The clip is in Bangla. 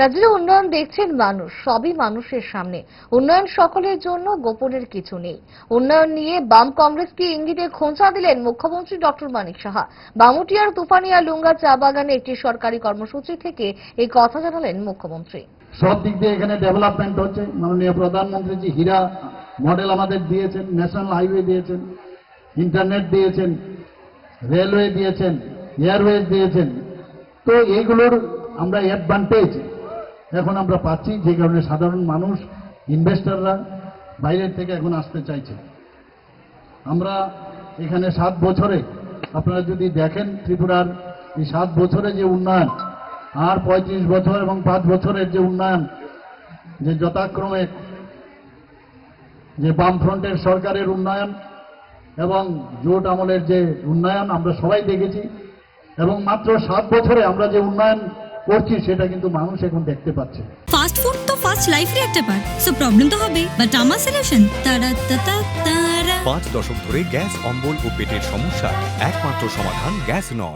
রাজ্যের উন্নয়ন দেখছেন মানুষ, সবই মানুষের সামনে। উন্নয়ন সকলের জন্য, গোপনের কিছু নেই। উন্নয়ন নিয়ে বাম কংগ্রেসকে ইঙ্গিতে খোঁচা দিলেন মুখ্যমন্ত্রী ডক্টর মানিক সাহা। বামুটিয়ার তুফানিয়া লুঙ্গা চা বাগানে একটি সরকারি কর্মসূচি থেকে এই কথা জানালেন মুখ্যমন্ত্রী। সব দিক দিয়ে এখানে ডেভেলপমেন্ট হচ্ছে। মাননীয় প্রধানমন্ত্রী জি হীরা মডেল আমাদের দিয়েছেন ন্যাশনাল হাইওয়ে দিয়েছেন ইন্টারনেট দিয়েছেন রেলওয়ে দিয়েছেন এয়ারওয়েজ দিয়েছেন। তো এইগুলোর আমরা অ্যাডভান্টেজ এখন আমরা পাচ্ছি যে কারণে সাধারণ মানুষ ইনভেস্টাররা বাইরের থেকে এখন আসতে চাইছে। আমরা এখানে সাত বছরে, আপনারা যদি দেখেন ত্রিপুরার এই সাত বছরে যে উন্নয়ন, আর পঁয়ত্রিশ বছর এবং পাঁচ বছরের যে উন্নয়ন, যে যথাক্রমে যে বামফ্রন্টের সরকারের উন্নয়ন এবং জোট আমলের যে উন্নয়ন আমরা সবাই দেখেছি এবং মাত্র সাত বছরে আমরা যে উন্নয়ন করছি সেটা কিন্তু মানুষ এখন দেখতে পাচ্ছে। ফাস্ট ফুড তো ফাস্ট লাইফের একটা পার্ট সো প্রবলেম তো হবে। বাট আমার সলিউশন তারা তারা তারা। পাঁচ দশক ধরে গ্যাস অম্বল ও পেটের সমস্যা। একমাত্র সমাধান গ্যাস নল